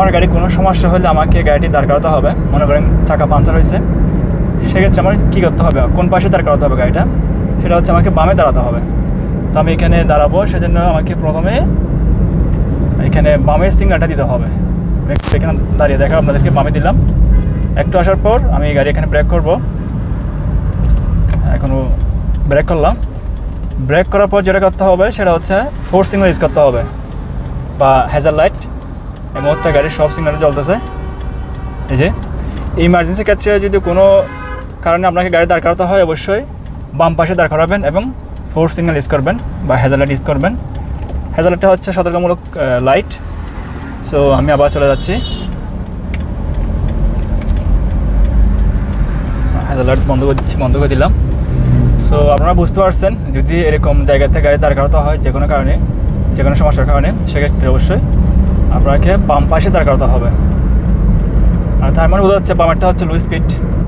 আমার গাড়ি কোনো সমস্যা হলে আমাকে গাড়িটি দাঁড় করাতে হবে। মনে করেন চাকা পাঞ্চার হয়েছে। সেক্ষেত্রে আমার কী করতে হবে? কোন পাশে দাঁড় করাতে হবে গাড়িটা? সেটা হচ্ছে আমাকে বামে দাঁড়াতে হবে। তো আমি এখানে দাঁড়াবো, সেজন্য আমাকে প্রথমে এখানে বামের সিগনালটা দিতে হবে। এখানে দাঁড়িয়ে দেখা আপনাদেরকে বামে দিলাম। একটু আসার পর আমি গাড়ি এখানে ব্রেক করব। এখনও ব্রেক করলাম। ব্রেক করার পর যেটা করতে হবে, সেটা হচ্ছে ফোর সিগনাল ইউজ করতে হবে। বা হ্যাজার লাইট এই মুহূর্তে গাড়ির সব সিগনালে চলতেছে। এই যে ইমার্জেন্সি ক্ষেত্রে যদি কোনো কারণে আপনাকে গাড়ি দাঁড় করাতে হয়, অবশ্যই বাম পাশে দাঁড় করাবেন এবং ফোর সিগনাল ইউজ করবেন বা হ্যাজার লাইট ইউজ করবেন। হ্যাজার লাইটটা হচ্ছে সতর্কমূলক লাইট সো আমি আবার চলে যাচ্ছি। হ্যাজার লাইট বন্ধ করে দিচ্ছি, বন্ধ করে দিলাম। সো আপনারা বুঝতে পারছেন, যদি এরকম জায়গাতে গাড়ি দাঁড় করাতে হয় যে কোনো কারণে যে কোনো সমস্যার কারণে, সেক্ষেত্রে অবশ্যই আপনাকে বাম পাশে দাঁড় করাতে হবে। আর তার মানে বোঝা যাচ্ছে বামেরটা হচ্ছে লো স্পিড